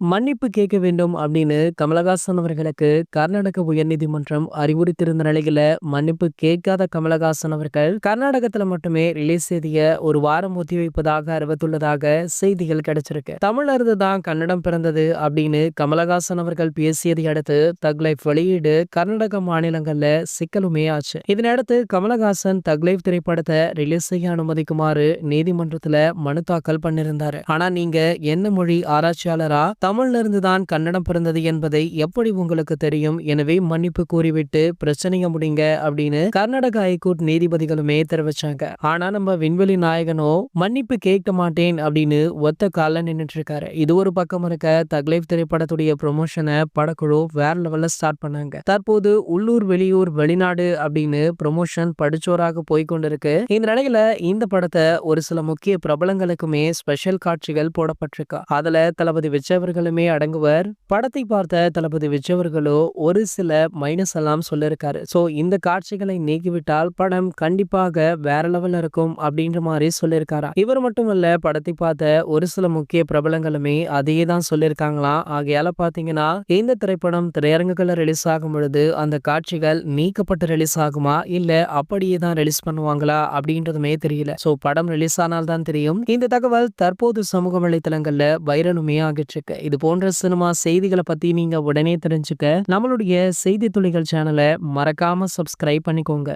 மன்னிப்பு கேட்க வேண்டும் அப்படின்னு கமலஹாசன் அவர்களுக்கு கர்நாடக உயர்நீதிமன்றம் அறிவுறுத்தியிருந்த நிலையில மன்னிப்பு கேட்காத கமலஹாசன் அவர்கள் கர்நாடகத்துல மட்டுமே ரிலீஸ் செய்திய ஒரு வாரம் ஒத்திவைப்பதாக அறிவித்துள்ளதாக செய்திகள் கிடைச்சிருக்கு. தமிழர்ந்து தான் கன்னடம் பிறந்தது அப்படின்னு கமலஹாசன் அவர்கள் பேசியதை அடுத்து தக்லைஃப் வெளியீடு கர்நாடக மாநிலங்கள்ல சிக்கலுமே ஆச்சு. இதனையடுத்து கமலஹாசன் தக்லைஃப் திரைப்படத்தை ரிலீஸ் செய்ய அனுமதிக்குமாறு நீதிமன்றத்துல மனு தாக்கல் பண்ணிருந்தாரு ஆனா நீங்க என்ன மொழி ஆராய்ச்சியாளரா தமிழிலிருந்து தான் கன்னடம் பிறந்தது என்பதை எப்படி உங்களுக்கு தெரியும்? எனவே மன்னிப்பு கூறிவிட்டு பிரச்சனையை முடிங்க அப்படின்னு கர்நாடக ஹைகோர்ட் நீதிபதிகளுமே தெரிவிச்சாங்க. ஆனா நம்ம விண்வெளி நாயகனோ மன்னிப்பு கேட்க மாட்டேன் அப்படின்னு ஒத்த கால நின்னுட்டு இருக்காரு இது ஒரு பக்கம் இருக்க தக்லைஃப் திரைப்படத்துடைய ப்ரொமோஷனை படக்குழு வேற லெவல்ல ஸ்டார்ட் பண்ணாங்க. தற்போது உள்ளூர் வெளியூர் வெளிநாடு அப்படின்னு ப்ரொமோஷன் படிச்சோராக போய்கொண்டிருக்கு. இந்த நிலையில இந்த படத்தை ஒரு சில முக்கிய பிரபலங்களுக்குமே ஸ்பெஷல் காட்சிகள் போடப்பட்டிருக்கு. அதுல தளபதி விஜய் அவர்களுமே அடங்குவர். படத்தை பார்த்த தளபதி விஜயவர்களோ ஒரு சில மைனஸ் எல்லாம் சொல்லியிருக்காரு ஸோ இந்த காட்சிகளை நீக்கிவிட்டால் படம் கண்டிப்பாக வேற லெவலில் இருக்கும் அப்படின்ற மாதிரி சொல்லியிருக்காரா இவர் மட்டுமல்ல படத்தை பார்த்த ஒரு சில முக்கிய பிரபலங்களுமே அதையே தான் சொல்லியிருக்காங்களாம் ஆகையால பார்த்தீங்கன்னா இந்த திரைப்படம் திரையரங்குகளில் ரிலீஸ் ஆகும் பொழுது அந்த காட்சிகள் நீக்கப்பட்டு ரிலீஸ் ஆகுமா? இல்ல அப்படியே தான் ரிலீஸ் பண்ணுவாங்களா? அப்படின்றதுமே தெரியல. ஸோ படம் ரிலீஸ் ஆனால் தான் தெரியும். இந்த தகவல் தற்போது சமூக வலைத்தளங்கள்ல வைரலுமே ஆகிட்டு இருக்கு. இது போன்ற சினிமா செய்திகளை பத்தி நீங்க உடனே தெரிஞ்சுக்க நம்மளுடைய செய்தி துளிகள் சேனலை மறக்காம சப்ஸ்கிரைப் பண்ணிக்கோங்க.